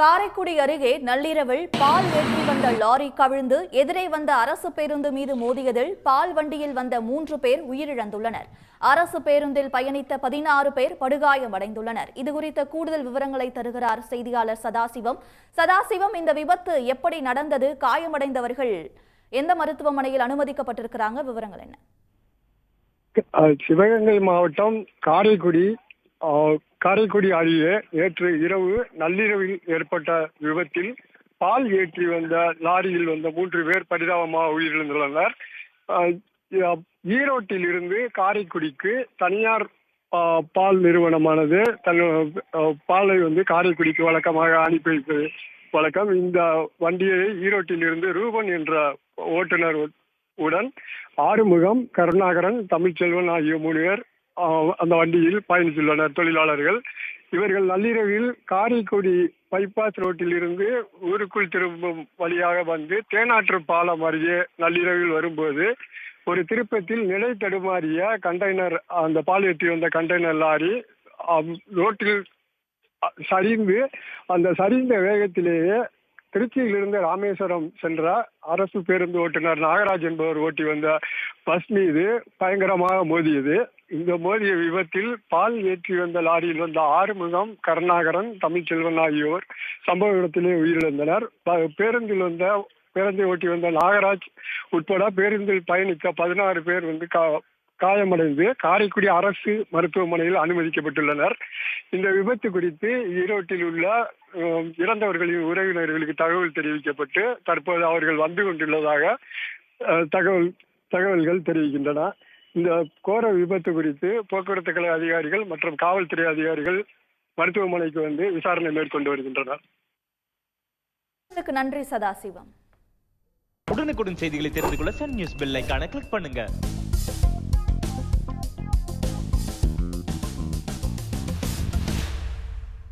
காரைக்குடி அருகே நள்ளிரவில் பால் ஏற்றி வந்த லாரி கவிழ்ந்து எதிரே வந்த அரசு பேருந்து மீது மோதியதில் பால் வண்டியில் வந்த மூன்று பேர் உயிரிழந்துள்ளனர். அரசு பேருந்தில் பயணித்த பதினாறு பேர் படுகாயமடைந்துள்ளனர். இதுகுறித்த கூடுதல் விவரங்களை தருகிறார் செய்தியாளர் சதாசிவம். சதாசிவம் இந்த விபத்து எப்படி நடந்தது? காயமடைந்தவர்கள் எந்த மருத்துவமனையில் அனுமதிக்கப்பட்டிருக்கிறாங்க? விவரங்கள் என்ன? சிவகங்கை மாவட்டம் காரைக்குடி காரைக்குடி அருகே நேற்று இரவு நள்ளிரவில் ஏற்பட்ட விபத்தில் பால் ஏற்றி வந்த லாரியில் வந்த மூன்று பேர் பரிதாபமாக உயிரிழந்துள்ளனர். ஈரோட்டில் இருந்து காரைக்குடிக்கு தனியார் பால் நிறுவனமானது தன் பாலை வந்து காரைக்குடிக்கு வழக்கமாக அனுப்பி வைப்பது வழக்கம் இந்த வண்டியை ஈரோட்டில் இருந்து ரூபன் என்ற ஓட்டுநர் உடன் ஆறுமுகம் கருணாகரன் தமிழ்ச்செல்வன் ஆகிய மூணு பேர் அந்த வண்டியில் பயணித்துள்ளனர். தொழிலாளர்கள் இவர்கள் நள்ளிரவில் காரைக்குடி பைபாஸ் ரோட்டில் இருந்து ஊருக்குள் திரும்பும் வழியாக வந்து தேனாற்று பாலம் அருகே நள்ளிரவில் வரும்போது ஒரு திருப்பத்தில் நிலை தடுமாறிய கண்டெய்னர் அந்த பால் ஏற்றி வந்த கண்டெய்னர் லாரி ரோட்டில் சரிந்து அந்த சரிந்த வேகத்திலேயே திருச்சியிலிருந்து ராமேஸ்வரம் சென்ற அரசு பேருந்து ஓட்டுநர் நாகராஜ் என்பவர் ஓட்டி வந்த பஸ் மீது பயங்கரமாக மோதியது. இந்த மோதிய விபத்தில் பால் ஏற்றி வந்த லாரியில் வந்த ஆறுமுகம் கருணாகரன் தமிழ்ச்செல்வன் ஆகியோர் சம்பவ இடத்திலே உயிரிழந்தனர். ப- பேருந்தில் வந்த பேருந்தை ஓட்டி வந்த நாகராஜ் உட்பட பேருந்தில் பயணித்த பதினாறு பேர் வந்து கா- காயமடைந்து காரைக்குடி அரசு மருத்துவமனையில் அனுமதிக்கப்பட்டுள்ளனர். இந்த விபத்து குறித்து ஈரோட்டில் உள்ள இறந்தவர்களின் உறவினர்களுக்கு தகவல் தெரிவிக்கப்பட்டு தற்போது அவர்கள் வந்து கொண்டுள்ளதாக தகவல் தகவல்கள் தெரிவிக்கின்றன. இந்த கோர விபத்து குறித்து போக்குவரத்து கழக அதிகாரிகள் மற்றும் காவல்துறை அதிகாரிகள் மருத்துவமனைக்கு வந்து விசாரணை மேற்கொண்டு வருகின்றனர். உங்களுக்கு நன்றி சதாசிவம். உடனுக்குடன் செய்திகளை தெரிந்து கொள்ள சன் நியூஸ் பெல் ஐகானை கிளிக் பண்ணுங்க.